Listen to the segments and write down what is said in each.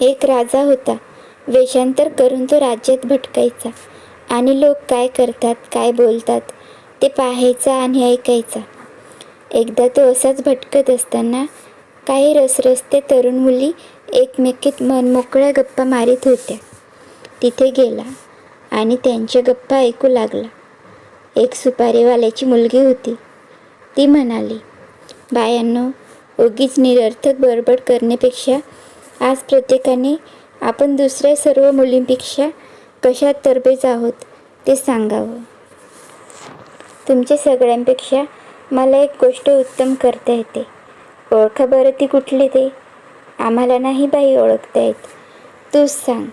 एक राजा होता. वेषांतर करून तो राज्यात भटकायचा. आणि लोक काय करतात काय बोलतात ते पाहायचा आणि ऐकायचा. एकदा तो असाच भटकत असताना काही रसरसते तरुण मुली एकमेकीत मनमोकळ्या गप्पा मारीत होत्या. तिथे गेला आणि त्यांच्या गप्पा ऐकू लागला. एक सुपारीवाल्याची मुलगी होती. ती म्हणाली बायांनो उगीच निरर्थक बडबड करण्यापेक्षा आज प्रत्येकाने आपण दुसऱ्या सर्व मुलींपेक्षा कशात तरबेज आहोत ते सांगावं. तुमच्या सगळ्यांपेक्षा मला एक गोष्ट उत्तम करता येते. ओळखा बरं ती कुठली ते? आम्हाला नाही बाई ओळखता येत. तूच सांग.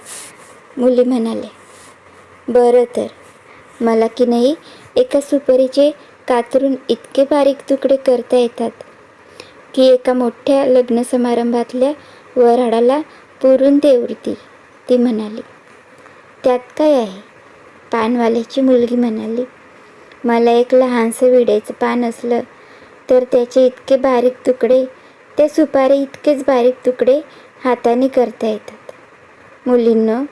मुली म्हणाले बरं तर. मला की नाही एका सुपारीचे कातरून इतके बारीक तुकडे करता येतात की एका मोठ्या लग्न समारंभातल्या वऱ्हाडाला पुरून देवृती ती म्हणाली. त्यात काय आहे? पानवाल्याची मुलगी म्हणाली. मला एक लहानसं विड्याचं पान असलं तर त्याचे इतके बारीक तुकडे त्या सुपारी इतकेच बारीक तुकडे हाताने करता येतात. मुलींनो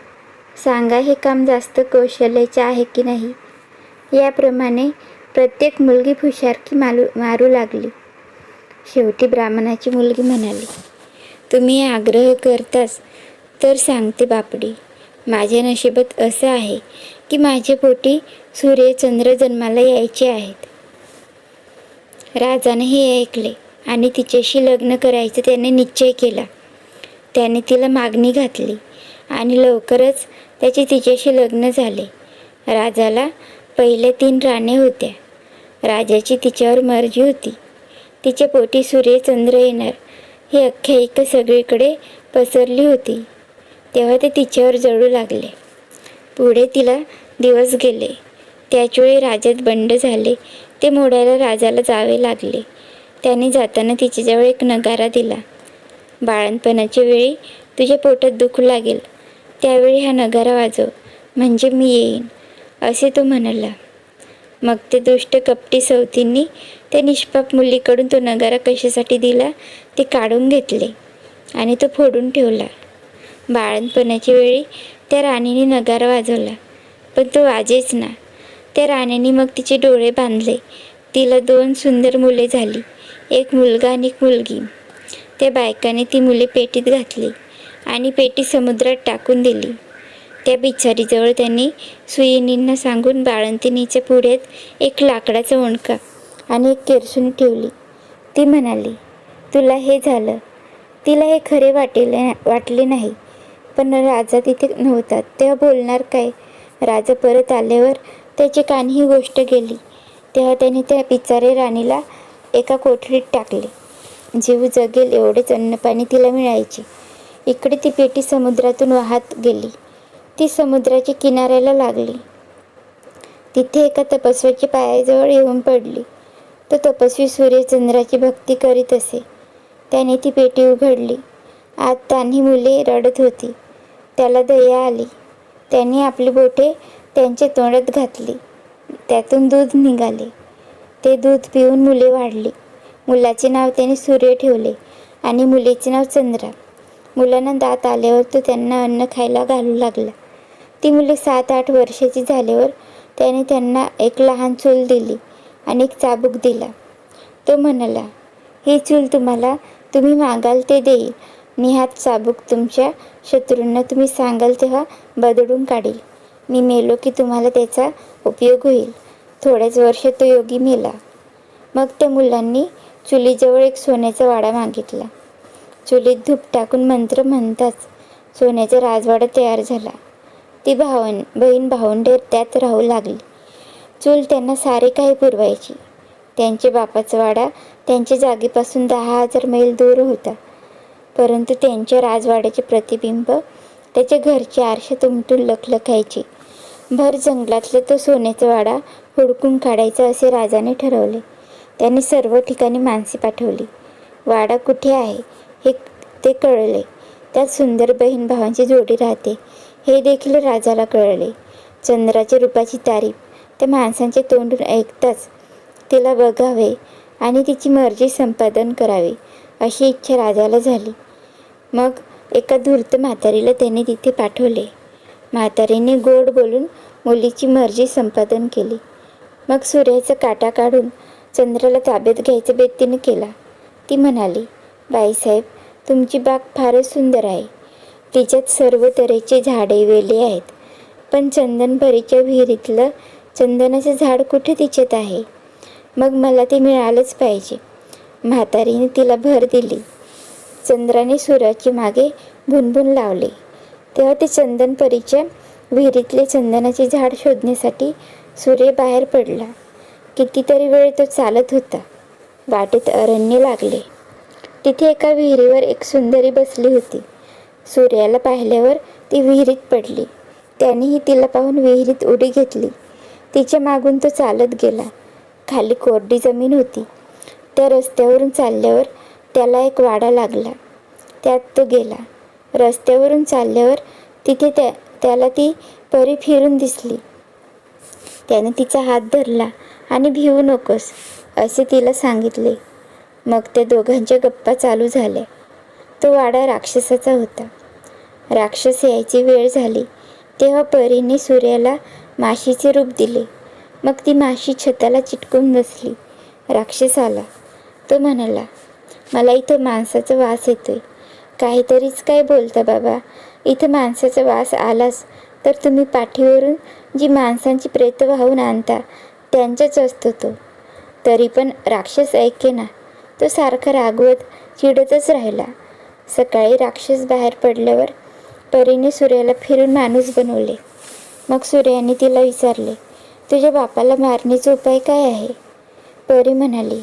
सांगा हे काम जास्त कौशल्याचे आहे की नाही? याप्रमाणे प्रत्येक मुलगी हुशारकी मालू मारू लागली. शेवटी ब्राह्मणाची मुलगी म्हणाली तुम्ही आग्रह करतास तर सांगते बापडी. माझ्या नशिबात असं आहे की माझ्या पोटी सूर्यचंद्र जन्माला यायचे आहेत. राजाने हे ऐकले आणि तिच्याशी लग्न करायचं त्याने निश्चय केला. त्याने तिला मागणी घातली आणि लवकरच त्याचे तिच्याशी लग्न झाले. राजाला पहिल्या तीन राणे होत्या. राजाची तिच्यावर मर्जी होती. तिच्या पोटी सूर्यचंद्र येणार ही आख्यायिका सगळीकडे पसरली होती. तेव्हा ते तिच्यावर जळू लागले. पुढे तिला दिवस गेले. त्याचवेळी राजात बंड झाले. ते मोडायला राजाला जावे लागले. त्याने जाताना तिच्याजवळ एक नगारा दिला. बाळणपणाच्या वेळी तुझ्या पोटात दुखू लागेल. त्यावेळी हा नगारा वाजव. म्हणजे मी येईन. असे तो म्हणाला. मग ते दुष्ट कपटी सवतींनी त्या निष्पाप मुलीकडून तो नगारा कशासाठी दिला ते काढून घेतले आणि तो फोडून ठेवला. बाळणपणाच्या वेळी त्या राणीने नगारा वाजवला पण तो वाजेच ना. त्या राणीने मग तिचे डोळे बांधले. तिला दोन सुंदर मुले झाली एक मुलगा आणि एक मुलगी. त्या बायकाने ती मुले पेटीत घातली आणि पेटी समुद्रात टाकून दिली. त्या बिचारीजवळ त्यांनी सुयिनींना सांगून बाळंतिणीच्या पुढ्यात एक लाकडाचा ओंडका आणि एक केरसून ठेवली. ती म्हणाली तुला हे झालं. तिला हे खरे वाटेल वाटले नाही. पण राजा तिथे नव्हता. तेव्हा बोलणार काय? राजा परत आल्यावर त्याची कानी ही गोष्ट गेली. तेव्हा त्याने त्या बिचारे राणीला एका कोठडीत टाकले. जीव जगेल एवढेच अन्नपाणी तिला मिळायचे. इकडे ती पेटी समुद्रातून वाहत गेली. ती समुद्राच्या किनाऱ्याला लागली. तिथे एका तपस्व्याच्या पायाजवळ येऊन पडली. तो तपस्वी सूर्यचंद्राची भक्ती करीत असे. त्याने ती पेटी उघडली. आत तान्ही मुले रडत होती. त्याला दया आली. त्याने आपली बोटे त्यांच्या तोंडात घातली. त्यातून दूध निघाले. ते दूध पिऊन मुले वाढली. मुलाचे नाव त्याने सूर्य ठेवले आणि मुलीचे नाव चंद्रा. मुलांना दात आल्यावर तो त्यांना अन्न खायला घालू लागला. ती मुले सात आठ वर्षाची झाल्यावर त्याने त्यांना एक लहान चूल दिली आणि एक चाबूक दिला. तो म्हणाला ही चूल तुम्हाला तुम्ही मागाल ते देईल. आणि हा चाबूक तुमच्या शत्रूंना तुम्ही सांगाल तेव्हा बदडून काढील. मी मेलो की तुम्हाला त्याचा उपयोग होईल. थोड्याच वर्षात तो योगी मेला. मग त्या मुलांनी चुलीजवळ एक सोन्याचा वाडा मागितला. चुलीत धूप टाकून मंत्र म्हणताच सोन्याचा राजवाडा तयार झाला. ती भावन बहीण भावंडे त्यात राहू लागली. चूल त्यांना सारे काही पुरवायची. त्यांचे बापाचा वाडा त्यांच्या जागेपासून दहा हजार मैल दूर होता. परंतु त्यांच्या राजवाड्याचे प्रतिबिंब त्याच्या घरचे आरशात उमटून लखलखायचे. भर जंगलातला तो सोन्याचा वाडा हुडकून काढायचा असे राजाने ठरवले. त्याने सर्व ठिकाणी माणसे पाठवली. वाडा कुठे आहे? हे ते कळले. त्यात सुंदर बहीण भावांची जोडी राहते. हे देखील राजाला कळले. चंद्राच्या रूपाची तारीफ. त्या माणसांच्या तोंडून ऐकताच तिला बघावे आणि तिची मर्जी संपादन करावे अशी इच्छा राजाला झाली. मग एका धूर्त म्हातारीला त्याने तिथे पाठवले. म्हातारीने गोड बोलून मुलीची मर्जी संपादन केली. मग सूर्याचा काटा काढून चंद्राला ताब्यात घ्यायचा बेत तिने केला. ती म्हणाली बाईसाहेब तुमची बाग फारच सुंदर आहे. तिच्यात सर्व तऱ्हेचे झाडे वेले आहेत. पण चंदनभरीच्या विहिरीतलं चंदनाचं झाड कुठे तिच्यात आहे? मग मला ते मिळालंच पाहिजे. म्हातारीने तिला भर दिली. चंद्राने सूर्याची मागे भुनभुन लावले. तेव्हा ते चंदनपरीच्या विहिरीतले चंदनाचे झाड शोधण्यासाठी सूर्य बाहेर पडला. कितीतरी वेळ तो चालत होता. वाटेत अरण्य लागले. तिथे एका विहिरीवर एक सुंदरी बसली होती. सूर्याला पाहिल्यावर ती विहिरीत पडली. त्यानेही तिला पाहून विहिरीत उडी घेतली. तिच्या मागून तो चालत गेला. खाली कोरडी जमीन होती. त्या रस्त्यावरून चालल्यावर त्याला एक वाडा लागला. त्यात तो गेला. रस्त्यावरून चालल्यावर तिथे त्या त्याला ती परी फिरून दिसली. त्याने तिचा हात धरला आणि भिवू नकोस असे तिला सांगितले. मग त्या दोघांच्या गप्पा चालू झाल्या. तो वाडा राक्षसाचा होता. राक्षस यायची वेळ झाली. तेव्हा परीने सूर्याला माशीचे रूप दिले. मग ती माशी छताला चिटकून बसली. राक्षस आला. तो म्हणाला मला इथं माणसाचा वास येतोय. काहीतरीच काय बोलता बाबा. इथं माणसाचा वास आलाच तर तुम्ही पाठीवरून जी माणसांची प्रेत वाहून आणता त्यांचाच असतो तो. तरी पण राक्षस ऐके ना. तो सारखा रागवत चिडतच राहिला. सकाळी राक्षस बाहेर पडल्यावर परीने सूर्याला फिरून माणूस बनवले. मग सूर्याने तिला विचारले तुझ्या बापाला मारण्याचा उपाय काय आहे? परी म्हणाली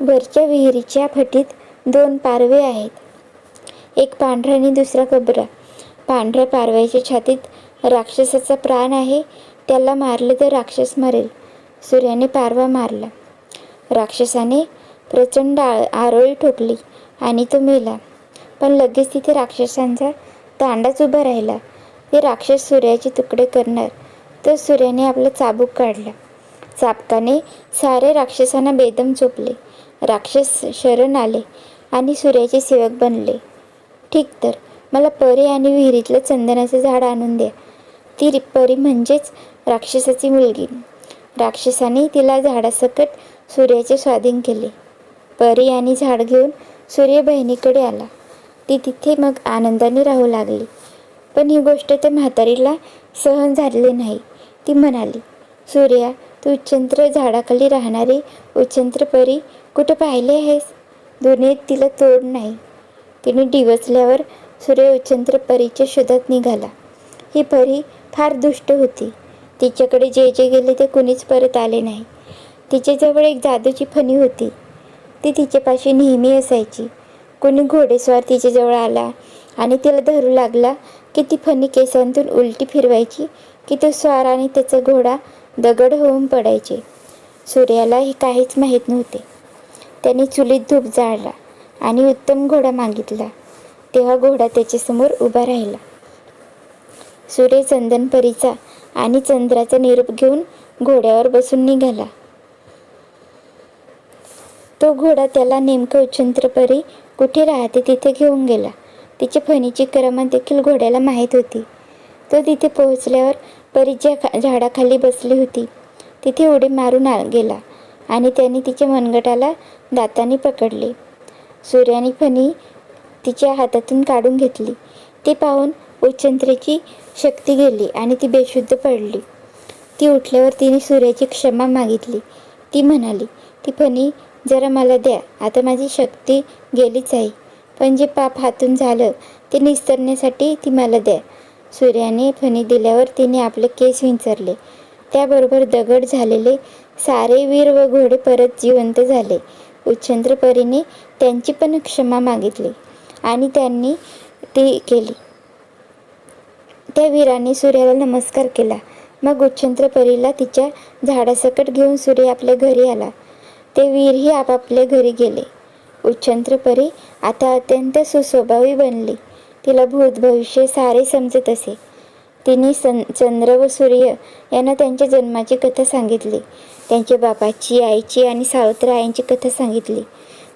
वरच्या विहिरीच्या फटीत दोन पारवे आहेत. एक पांढरा आणि दुसरा कबरा पांढऱ्या पारव्याच्या छातीत राक्षसाचा प्राण आहे. त्याला मारले तर राक्षस मरेल. सूर्याने पारवा मारला. राक्षसाने प्रचंड आ आरोळी ठोकली आणि तो मेला. पण लगेच तिथे राक्षसांचा तांडाच उभा राहिला. ते राक्षस सूर्याचे तुकडे करणार. तर सूर्याने आपला चाबूक काढला. चाबकाने सारे राक्षसांना बेदम चोपले. राक्षस शरण आले आणि सूर्याचे सेवक बनले. ठीक तर मला परी आणि विहिरीतलं चंदनाचं झाड आणून द्या. ती परी म्हणजेच राक्षसाची मुलगी. राक्षसाने तिला झाडासकट सूर्याचे स्वाधीन केले. परी आणि झाड घेऊन सूर्य बहिणीकडे आला. ती तिथे मग आनंदाने राहू लागली. पण ही गोष्ट त्या म्हातारीला सहन झालेली नाही. ती म्हणाली सूर्या तू उच्चंत्र झाडाखाली राहणारी उच्चंत्र परी कुठं पाहिले आहेस? दुनियेत तिला तोड नाही तिने डिवचल्यावर सूर्य उच्चंत्र परीच्या शोधात निघाला. ही परी फार दुष्ट होती. तिच्याकडे जे जे गेले ते कुणीच परत आले नाही. तिच्याजवळ एक जादूची फणी होती. ती तिच्यापाशी नेहमी असायची. कोणी घोडेस्वार तिच्याजवळ आला आणि तिला धरू लागला की ती फणी केसांतून उलटी फिरवायची की तो स्वार आणि त्याचा घोडा दगड होऊन पडायचे. सूर्याला हे काहीच माहीत नव्हते. त्याने चुलीत धूप जाळला आणि उत्तम घोडा मागितला. तेव्हा घोडा त्याच्यासमोर उभा राहिला. सूर्य चंदनपरीचा आणि चंद्राचा निरोप घेऊन घोड्यावर बसून निघाला. तो घोडा त्याला नेमकं उच्चंत्रपरी कुठे राहते तिथे घेऊन गेला. तिची फणीची करामत देखील घोड्याला माहीत होती. तो तिथे पोहोचल्यावर परी ज्या खा झाडाखाली बसली होती. तिथे उडी मारून आ गेला आणि त्याने तिच्या मनगटाला दाताने पकडले. सूर्याने फणी तिच्या हातातून काढून घेतली. ते पाहून उच्चंत्रेची शक्ती गेली आणि ती बेशुद्ध पडली. ती उठल्यावर तिने सूर्याची क्षमा मागितली. ती म्हणाली ती फणी जरा मला द्या. आता माझी शक्ती गेलीच आहे. पण जे पाप हातून झालं ते निस्तरण्यासाठी ती मला द्या. सूर्याने फणी दिल्यावर तिने आपले केस विंचरले. त्याबरोबर दगड झालेले सारे वीर व घोडे परत जिवंत झाले. उच्छंद्रपरीने त्यांची पण क्षमा मागितली आणि त्यांनी ती केली. त्या वीराने सूर्याला नमस्कार केला. मग उच्छंद्रपरीला तिच्या झाडासकट घेऊन सूर्य आपल्या घरी आला. ते वीरही आपापल्या घरी गेले. उच्चंत्रपरी आता अत्यंत सुस्वभावी बनली. तिला भूत भविष्य सारे समजत असे. तिने सं चंद्र व सूर्य यांना त्यांच्या जन्माची कथा सांगितली. त्यांच्या बापाची आईची आणि सावत्र आईंची कथा सांगितली.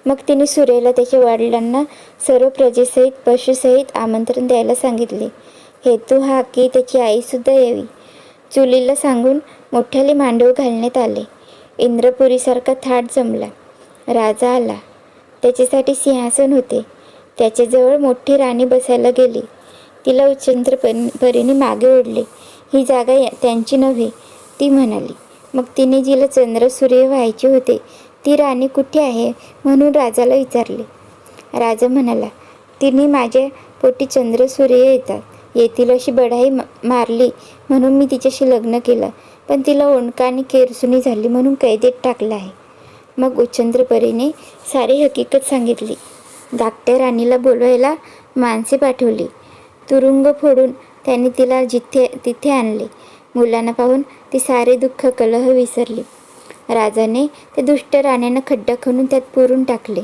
मग तिने सूर्याला त्याच्या वडिलांना सर्व प्रजेसहित पशुसहित आमंत्रण द्यायला सांगितले. हेतू हा की त्याची आईसुद्धा यावी. चुलीला सांगून मोठ्याले मांडव घालण्यात आले. इंद्रपुरीसारखा थाट जमला. राजा आला. त्याच्यासाठी सिंहासन होते. त्याच्याजवळ मोठी राणी बसायला गेली. तिला उच्चंद्र परीने मागे ओढले. ही जागा त्यांची नव्हे ती म्हणाली. मग तिने जिला चंद्र सूर्य व्हायचे होते ती राणी कुठे आहे म्हणून राजाला विचारले. राजा म्हणाला तिने माझ्या पोटी चंद्र सूर्य येतात. येतील अशी बढाई मारली म्हणून मी तिच्याशी लग्न केलं. पण तिला ओणका आणि केरसुनी झाली म्हणून कैदेत टाकलं आहे. मग उच्चंद्रपरीने सारी हकीकत सांगितली. धाकट्या राणीला बोलवायला माणसे पाठवली. तुरुंग फोडून त्यांनी तिला जिथे तिथे आणले. मुलांना पाहून ती सारे दुःख कलह विसरली. राजाने ते दुष्ट राण्यांना खड्डा खणून त्यात पुरून टाकले.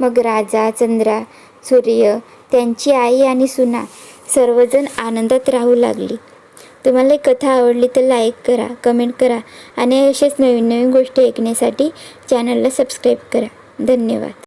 मग राजा चंद्रा सूर्य त्यांची आई आणि सुना सर्वजण आनंदात राहू लागली. तुम्हाला कथा आवडली तर लाईक करा कमेंट करा आणि असेच नवीन नवीन गोष्टी ऐकण्यासाठी चॅनलला सबस्क्राईब करा. धन्यवाद.